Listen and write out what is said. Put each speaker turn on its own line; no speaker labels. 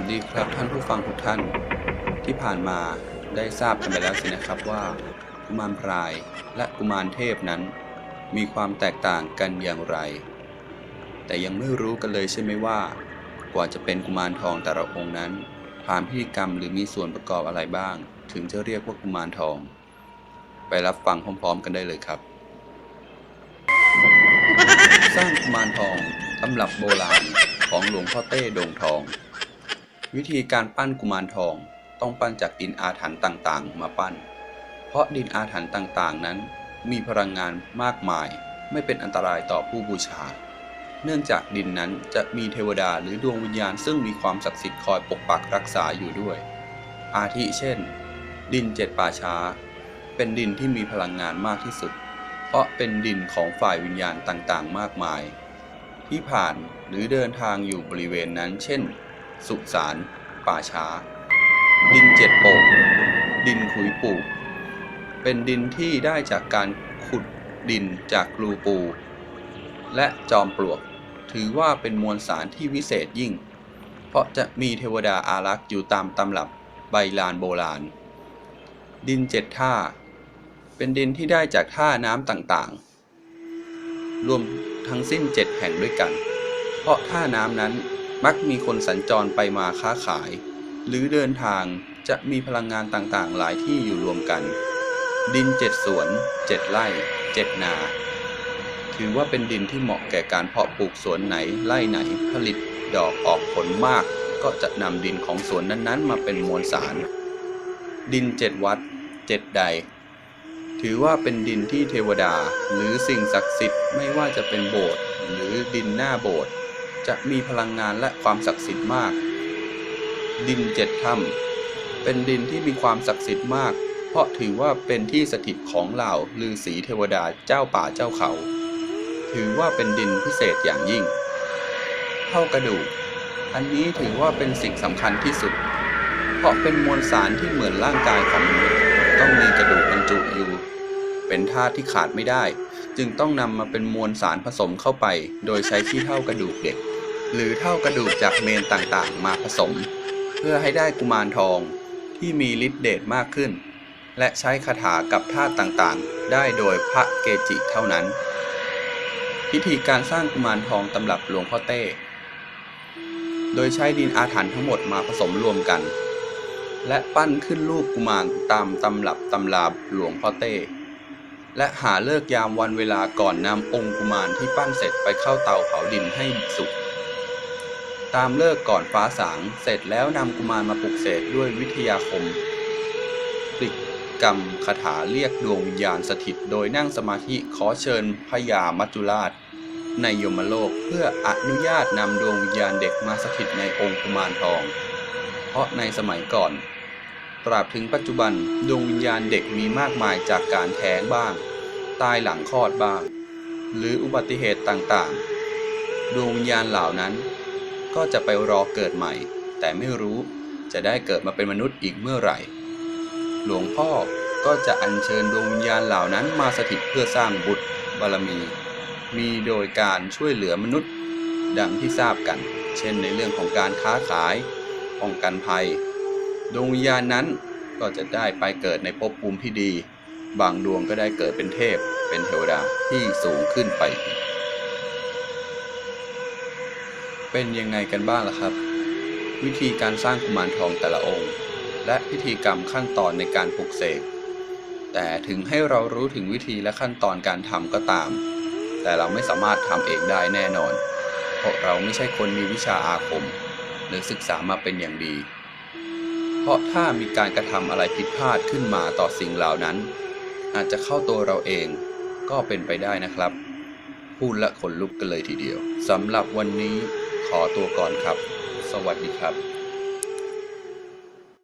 สดีครับท่านผู้ฟังทุกท่านที่ผ่านมาได้ทราบกันไปแล้วสินะครับว่ากุมารพรายและกุมารเทพนั้น มีความแตกต่างกันอย่างไร แต่ยังไม่รู้กันเลยใช่ไหมว่า กว่าจะเป็นกุมารทองแต่ละองค์นั้น ผ่านพิธีกรรมหรือมีส่วนประกอบอะไรบ้าง ถึงจะเรียกว่ากุมารทอง ไปรับฟังพร้อม ๆ กันได้เลยครับ สร้างกุมารทองตำรับโบราณของหลวงพ่อเต้ดงทอง วิธีการปั้นกุมารทอง ต้องปั้นจากดินอาถรรพ์ต่างๆ มาปั้น เพราะดินอาถรรพ์ต่างๆ นั้น มีพลังงานมากมาย ไม่เป็นอันตรายต่อผู้บูชา เนื่องจากดินนั้นจะมีเทวดาหรือดวงวิญญาณซึ่งมีความศักดิ์สิทธิ์คอยปกปักรักษาอยู่ด้วย อาทิเช่น ดินเจ็ดป่าช้า เป็นดินที่มีพลังงานมากที่สุด เพราะเป็นดินของฝ่ายวิญญาณต่างๆ มากมาย ที่ผ่านหรือเดินทางอยู่บริเวณนั้น เช่น สุสาน ป่าช้า ดินเจ็ดโป่งดินขุยปูเป็นดินที่ได้จากการขุดดินจากรูปู และจอมปลวก ถือว่าเป็นมวลสารที่วิเศษยิ่ง เพราะจะมีเทวดาอารักษ์อยู่ตามตำรับใบลานโบราณ ดินเจ็ดท่า เป็นดินที่ได้จากท่าน้ำต่างๆ รวมทั้งสิ้นเจ็ดแห่งด้วยกัน เพราะท่าน้ำนั้น มักมีคนสัญจรไปมาค้าขาย หรือเดินทางจะมีพลังงานต่างๆ หลายที่อยู่รวมกัน ดินเจ็ดสวนเจ็ดไร่เจ็ดนา ถือว่าเป็นดินที่เหมาะแก่การเพาะปลูกสวนไหนไร่ไหนผลิตดอกออกผลมาก ก็จะนำดินของสวนนั้นๆ มาเป็นมวลสาร ดินเจ็ดวัดเจ็ดใด ถือว่าเป็นดินที่เทวดาหรือสิ่งศักดิ์สิทธิ์ไม่ว่าจะเป็นโบสถ์หรือดินหน้าโบสถ์ จะมีพลังงานและความศักดิ์สิทธิ์มาก ดินเจ็ดถ้ำเป็นดินที่มีความศักดิ์สิทธิ์มาก เพราะถือว่าเป็นที่สถิตของเหล่าฤาษีเทวดาเจ้าป่าเจ้าเขา ถือว่าเป็นดินพิเศษอย่างยิ่ง เท่ากระดูก อันนี้ถือว่าเป็นสิ่งสำคัญที่สุด เพราะเป็นมวลสารที่เหมือนร่างกายของมนุษย์ต้องมีกระดูกบรรจุอยู่เป็นธาตุที่ขาดไม่ได้ จึงต้องนำมาเป็นมวลสารผสมเข้าไป โดยใช้ขี้เท่ากระดูกเด็ก หรือเท่ากระดูกจากเมนต่างๆ มาผสม เพื่อให้ได้กุมารทองที่มีฤทธิ์เดชมากขึ้น และใช้คาถากับธาตุต่างๆ ได้โดยพระเกจิเท่านั้น พิธีการสร้างกุมารทองตำรับหลวงพ่อเต้ โดยใช้ดินอาถรรพ์ทั้งหมดมาผสมรวมกัน และปั้นขึ้นรูปกุมารตามตำรับตำราหลวงพ่อเต้และหาเลิกยามวันเวลาก่อนนำองค์กุมารที่ปั้นเสร็จไปเข้าเตาเผาดินให้สุก ตามเลิกก่อนฟ้าสาง เสร็จแล้วนำกุมารมาปลุกเสกด้วยวิทยาคมปลิกกรรมคาถาเรียกดวงวิญญาณสถิต โดยนั่งสมาธิขอเชิญพญามัจจุราช ในยมโลกเพื่ออนุญาตนำดวงวิญญาณเด็กมาสถิตในองค์กุมารทอง เพราะในสมัยก่อน ตราบถึงปัจจุบันดวงวิญญาณเด็กมีมากมายจากการแท้งบ้าง ตายหลังคลอดบ้าง หรืออุบัติเหตุต่างๆ ดวงวิญญาณเหล่านั้น ก็จะไปรอเกิดใหม่ แต่ไม่รู้จะได้เกิดมาเป็นมนุษย์อีกเมื่อไหร่ หลวงพ่อก็จะอัญเชิญดวงวิญญาณเหล่านั้นมาสถิตเพื่อสร้างบุตรบารมี มีโดยการช่วยเหลือมนุษย์ ดังที่ทราบกัน เช่นในเรื่องของการค้าขายป้องกันภัย ดวงวิญญาณนั้นก็จะได้ไปเกิดในภพภูมิที่ดี บางดวงก็ได้เกิดเป็นเทพ เป็นเทวดาที่สูงขึ้นไปอีก เป็นยังไงกันบ้างล่ะครับ วิธีการสร้างกุมารทองแต่ละองค์ และพิธีกรรมขั้นตอนในการปลุกเสกแต่ถึงให้เรารู้ถึงวิธีและขั้นตอนการทำก็ตาม แต่เราไม่สามารถทำเองได้แน่นอน เพราะเราไม่ใช่คนมีวิชาอาคม หรือศึกษามาเป็นอย่างดี เพราะถ้ามีการกระทำอะไรผิดพลาดขึ้นมาต่อสิ่งเหล่านั้น อาจจะเข้าตัวเราเองก็เป็นไปได้นะครับ พูดและขนลุกกันเลยทีเดียวสำหรับวันนี้ขอตัวก่อนครับ สวัสดีครับ